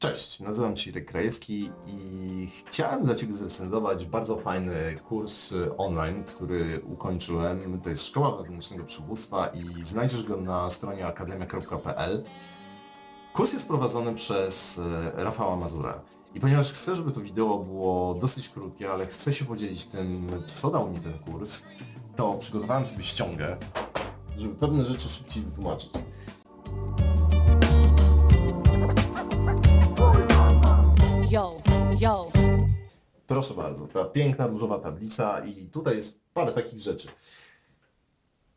Cześć, nazywam się Irek Krajewski i chciałem dla Ciebie zrecenzować bardzo fajny kurs online, który ukończyłem. To jest Szkoła Wewnętrznego Przywództwa i znajdziesz go na stronie akademia.pl. Kurs jest prowadzony przez y, Rafała Mazura. I ponieważ chcę, żeby to wideo było dosyć krótkie, ale chcę się podzielić tym, co dał mi ten kurs, to przygotowałem sobie ściągę, żeby pewne rzeczy szybciej wytłumaczyć. Yo. Proszę bardzo, ta piękna różowa tablica i tutaj jest parę takich rzeczy.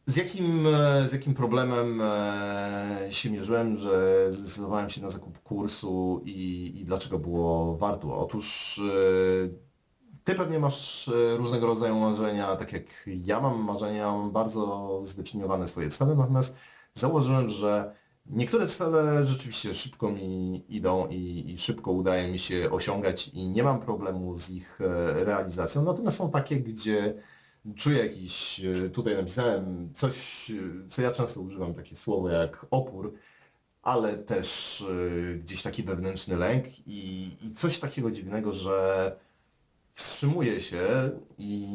Z jakim, e, z jakim problemem e, się mierzyłem, że zdecydowałem się na zakup kursu i, i dlaczego było warto? Otóż e, ty pewnie masz różnego rodzaju marzenia, tak jak ja mam marzenia, mam bardzo zdefiniowane swoje cele, natomiast założyłem, że niektóre cele rzeczywiście szybko mi idą i, i szybko udaje mi się osiągać i nie mam problemu z ich e, realizacją, natomiast są takie, gdzie czuję jakiś, e, tutaj napisałem coś, e, co ja często używam, takie słowo jak opór, ale też gdzieś taki wewnętrzny lęk i, i coś takiego dziwnego, że wstrzymuję się i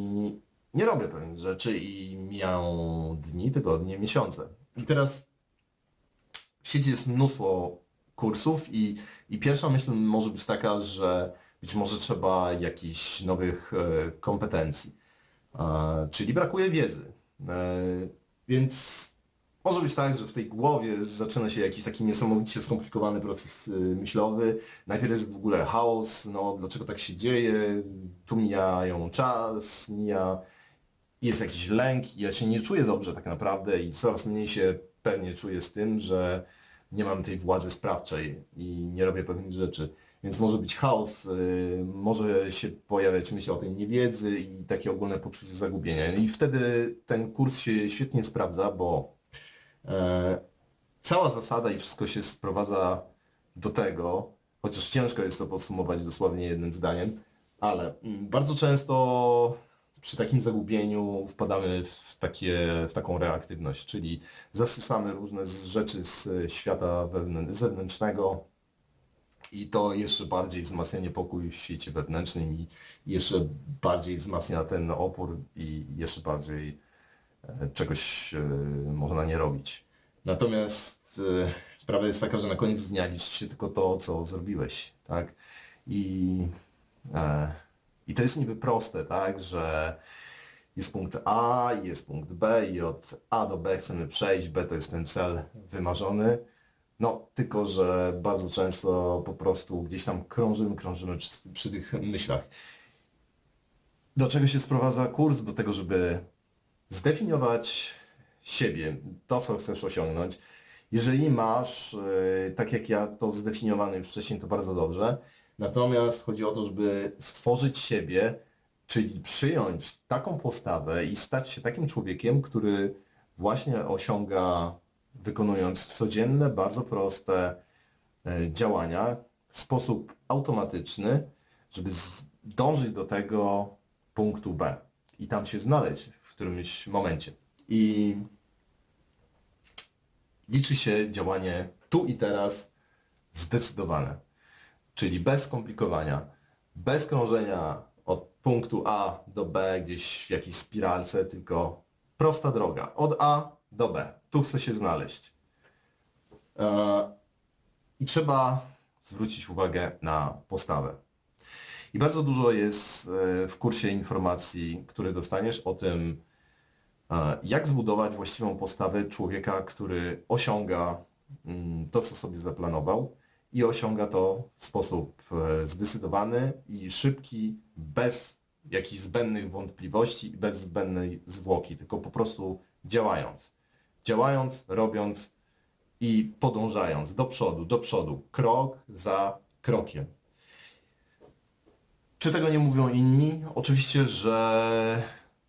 nie robię pewnych rzeczy i mijają dni, tygodnie, miesiące. I teraz w sieci jest mnóstwo kursów i, i pierwsza myśl może być taka, że być może trzeba jakichś nowych e, kompetencji, e, czyli brakuje wiedzy. E, więc może być tak, że w tej głowie zaczyna się jakiś taki niesamowicie skomplikowany proces myślowy. Najpierw jest w ogóle chaos, no dlaczego tak się dzieje, tu mijają czas, mija, jest jakiś lęk ja się nie czuję dobrze tak naprawdę i coraz mniej się pewnie czuję z tym, że nie mam tej władzy sprawczej i nie robię pewnych rzeczy. Więc może być chaos, y, może się pojawiać myśl o tej niewiedzy i takie ogólne poczucie zagubienia. I wtedy ten kurs się świetnie sprawdza, bo E, cała zasada i wszystko się sprowadza do tego, chociaż ciężko jest to podsumować dosłownie jednym zdaniem, ale mm, bardzo często przy takim zagubieniu wpadamy w, takie, w taką reaktywność, czyli zasysamy różne rzeczy z świata wewnę- zewnętrznego i to jeszcze bardziej wzmacnia niepokój w świecie wewnętrznym i jeszcze bardziej wzmacnia ten opór i jeszcze bardziej e, czegoś e, można nie robić. Natomiast e, prawda jest taka, że na koniec dnia liczy się tylko to, co zrobiłeś, tak? I, e, i to jest niby proste, tak? Że jest punkt A, jest punkt B i od A do B chcemy przejść, B to jest ten cel wymarzony. No, tylko że bardzo często po prostu gdzieś tam krążymy, krążymy przy, przy tych myślach. Do czego się sprowadza kurs? Do tego, żeby zdefiniować siebie, to co chcesz osiągnąć. Jeżeli masz, yy, tak jak ja to zdefiniowany już wcześniej, to bardzo dobrze. Natomiast chodzi o to, żeby stworzyć siebie, czyli przyjąć taką postawę i stać się takim człowiekiem, który właśnie osiąga, wykonując codzienne, bardzo proste e, działania w sposób automatyczny, żeby dążyć do tego punktu B i tam się znaleźć w którymś momencie. I liczy się działanie tu i teraz zdecydowane, czyli bez skomplikowania, bez krążenia od punktu A do B gdzieś w jakiejś spiralce, tylko prosta droga, od A do B. Tu chcę się znaleźć. E, I trzeba zwrócić uwagę na postawę. I bardzo dużo jest e, w kursie informacji, które dostaniesz o tym, e, jak zbudować właściwą postawę człowieka, który osiąga mm, to, co sobie zaplanował i osiąga to w sposób e, zdecydowany i szybki, bez jakichś zbędnych wątpliwości i bez zbędnej zwłoki, tylko po prostu działając. Działając, robiąc i podążając do przodu, do przodu, krok za krokiem. Czy tego nie mówią inni? Oczywiście, że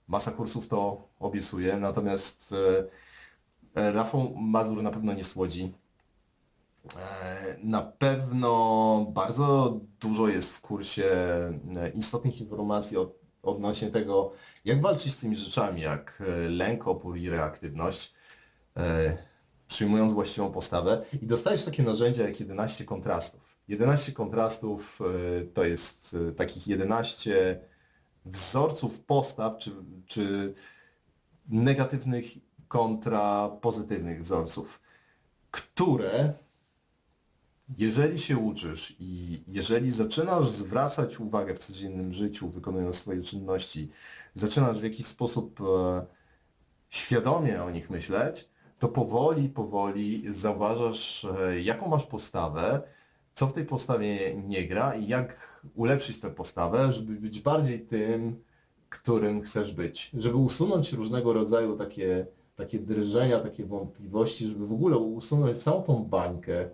masa kursów to obiecuje, natomiast e, e, Rafał Mazur na pewno nie słodzi. E, Na pewno bardzo dużo jest w kursie e, istotnych informacji od, odnośnie tego, jak walczyć z tymi rzeczami, jak e, lęk, opór i reaktywność, przyjmując właściwą postawę. I dostajesz takie narzędzia jak 11 kontrastów. 11 kontrastów to jest takich 11 wzorców postaw, czy, czy negatywnych kontra pozytywnych wzorców, które jeżeli się uczysz i jeżeli zaczynasz zwracać uwagę w codziennym życiu, wykonując swoje czynności, zaczynasz w jakiś sposób e, świadomie o nich myśleć, to powoli, powoli zauważasz, e, jaką masz postawę, co w tej postawie nie gra i jak ulepszyć tę postawę, żeby być bardziej tym, którym chcesz być. Żeby usunąć różnego rodzaju takie, takie drżenia, takie wątpliwości, żeby w ogóle usunąć całą tą bańkę,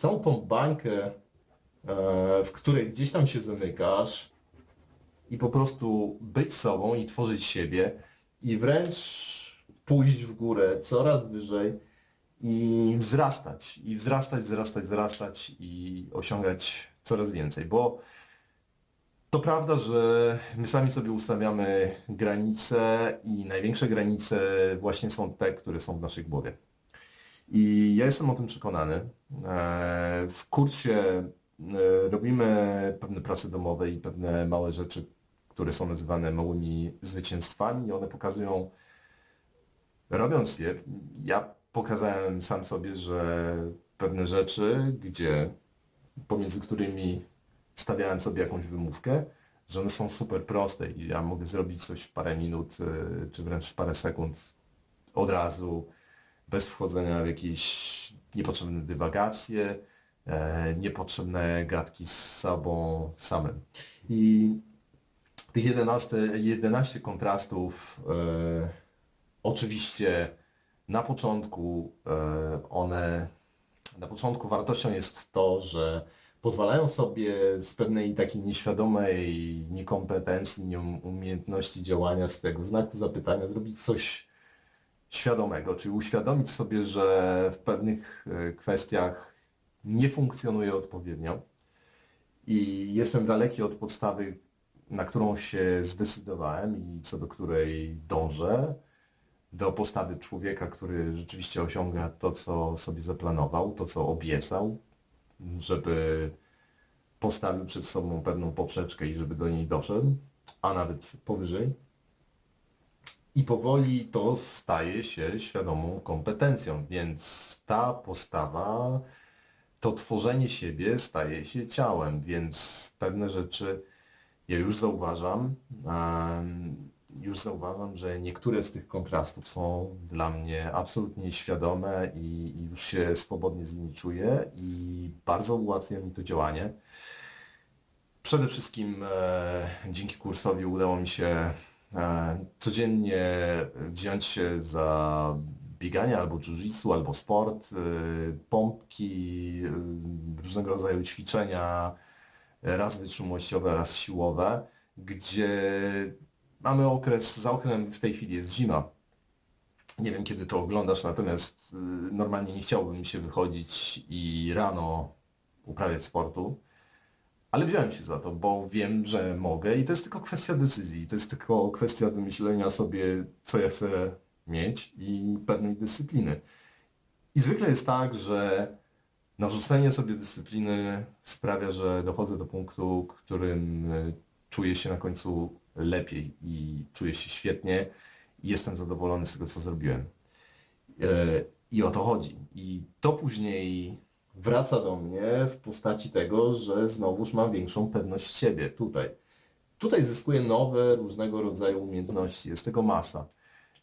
całą tą bańkę, e, w której gdzieś tam się zamykasz i po prostu być sobą i tworzyć siebie i wręcz pójść w górę coraz wyżej i wzrastać, i wzrastać, wzrastać, wzrastać i osiągać coraz więcej, bo to prawda, że my sami sobie ustawiamy granice i największe granice właśnie są te, które są w naszej głowie. I ja jestem o tym przekonany. E, W kursie e, robimy pewne prace domowe i pewne małe rzeczy, które są nazywane małymi zwycięstwami i one pokazują, robiąc je, ja pokazałem sam sobie, że pewne rzeczy, gdzie pomiędzy którymi stawiałem sobie jakąś wymówkę, że one są super proste i ja mogę zrobić coś w parę minut, y, czy wręcz w parę sekund od razu, bez wchodzenia w jakieś niepotrzebne dywagacje, e, niepotrzebne gadki z sobą samym. I tych 11, 11 kontrastów e, oczywiście na początku e, one, na początku wartością jest to, że pozwalają sobie z pewnej takiej nieświadomej niekompetencji, nieumiejętności działania z tego znaku zapytania zrobić coś świadomego, czyli uświadomić sobie, że w pewnych e, kwestiach nie funkcjonuje odpowiednio i jestem daleki od podstawy, na którą się zdecydowałem i co do której dążę, do postawy człowieka, który rzeczywiście osiąga to, co sobie zaplanował, to, co obiecał, żeby postawił przed sobą pewną poprzeczkę i żeby do niej doszedł, a nawet powyżej. I powoli to staje się świadomą kompetencją, więc ta postawa, to tworzenie siebie staje się ciałem, więc pewne rzeczy ja już zauważam, już zauważam, że niektóre z tych kontrastów są dla mnie absolutnie świadome i, już się swobodnie z nimi czuję i bardzo ułatwia mi to działanie. Przede wszystkim e, dzięki kursowi udało mi się codziennie wziąć się za bieganie albo jiu-jitsu, albo sport, e, pompki, e, różnego rodzaju ćwiczenia, raz wytrzymałościowe, raz siłowe, gdzie mamy okres, za oknem w tej chwili jest zima. Nie wiem kiedy to oglądasz, natomiast normalnie nie chciałbym się wychodzić i rano uprawiać sportu. Ale wziąłem się za to, bo wiem, że mogę i to jest tylko kwestia decyzji. To jest tylko kwestia wymyślenia sobie, co ja chcę mieć i pewnej dyscypliny. I zwykle jest tak, że narzucenie sobie dyscypliny sprawia, że dochodzę do punktu, którym y, czuję się na końcu lepiej i czuję się świetnie i jestem zadowolony z tego, co zrobiłem. E, I o to chodzi. I to później wraca do mnie w postaci tego, że znowuż mam większą pewność siebie tutaj. Tutaj zyskuję nowe, różnego rodzaju umiejętności, jest tego masa.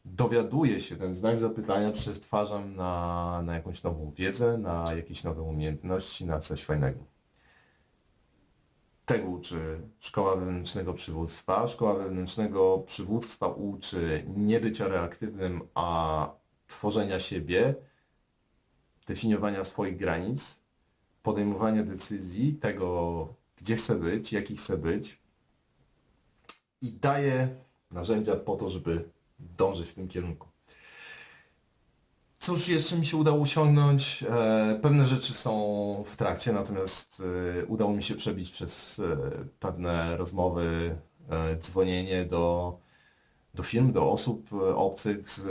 Dowiaduję się, ten znak zapytania przetwarzam na, na jakąś nową wiedzę, na jakieś nowe umiejętności, na coś fajnego. Tego uczy Szkoła Wewnętrznego Przywództwa. Szkoła Wewnętrznego Przywództwa uczy nie bycia reaktywnym, a tworzenia siebie, definiowania swoich granic, podejmowania decyzji, tego, gdzie chcę być, jaki chcę być i daje narzędzia po to, żeby dążyć w tym kierunku. Cóż jeszcze mi się udało osiągnąć? E, pewne rzeczy są w trakcie, natomiast e, udało mi się przebić przez e, pewne rozmowy, dzwonienie do, do firm, do osób obcych z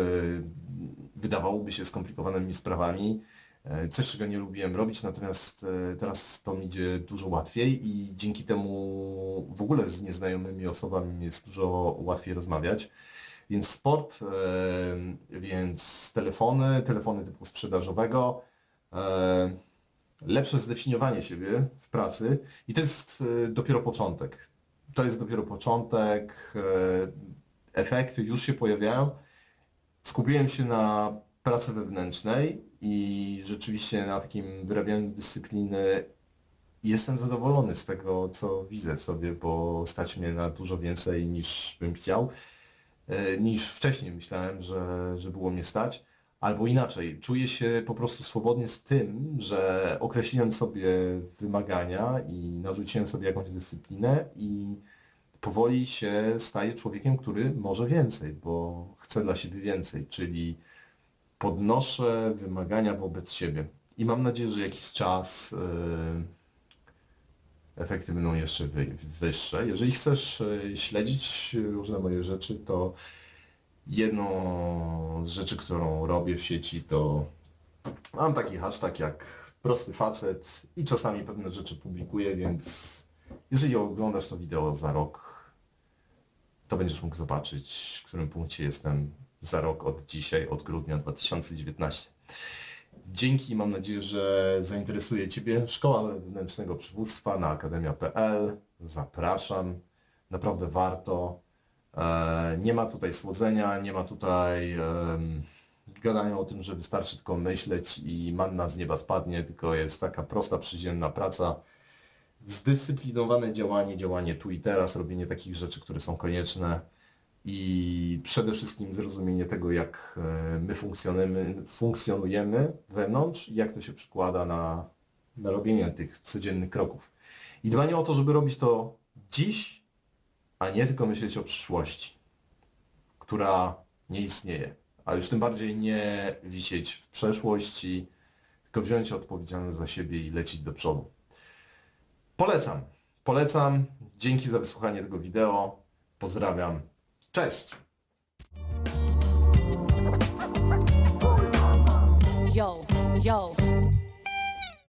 wydawałoby się skomplikowanymi sprawami. E, Coś, czego nie lubiłem robić, natomiast e, teraz to mi idzie dużo łatwiej i dzięki temu w ogóle z nieznajomymi osobami jest dużo łatwiej rozmawiać. Więc sport, e, więc telefony, telefony typu sprzedażowego, lepsze zdefiniowanie siebie w pracy i to jest dopiero początek. To jest dopiero początek, efekty już się pojawiają. Skupiłem się na pracy wewnętrznej i rzeczywiście na takim wyrabianiu dyscypliny jestem zadowolony z tego, co widzę w sobie, bo stać mnie na dużo więcej niż bym chciał, e, niż wcześniej myślałem, że, że było mnie stać. Albo inaczej, czuję się po prostu swobodnie z tym, że określiłem sobie wymagania i narzuciłem sobie jakąś dyscyplinę i powoli się staję człowiekiem, który może więcej, bo chcę dla siebie więcej, czyli podnoszę wymagania wobec siebie. I mam nadzieję, że jakiś czas e, efekty będą jeszcze wy, wyższe. Jeżeli chcesz e, śledzić różne moje rzeczy, to jedną z rzeczy, którą robię w sieci, to mam taki hashtag jak prosty facet i czasami pewne rzeczy publikuję, więc jeżeli oglądasz to wideo za rok, to będziesz mógł zobaczyć, w którym punkcie jestem za rok od dzisiaj, od grudnia 2019. Dzięki, mam nadzieję, że zainteresuje Ciebie Szkoła Wewnętrznego Przywództwa na akademia.pl. Zapraszam. Naprawdę warto. E, Nie ma tutaj słodzenia, nie ma tutaj gadania o tym, że wystarczy tylko myśleć i manna z nieba spadnie, tylko jest taka prosta, przyziemna praca zdyscyplinowane działanie, działanie tu i teraz, robienie takich rzeczy, które są konieczne i przede wszystkim zrozumienie tego, jak e, my funkcjonujemy, funkcjonujemy wewnątrz i jak to się przekłada na, na robienie tych codziennych kroków. I dbanie o to, żeby robić to dziś, a nie tylko myśleć o przyszłości, która nie istnieje, a już tym bardziej nie wisieć w przeszłości, tylko wziąć odpowiedzialność za siebie i lecieć do przodu. Polecam. Polecam. Dzięki za wysłuchanie tego wideo. Pozdrawiam. Cześć! Yo, yo.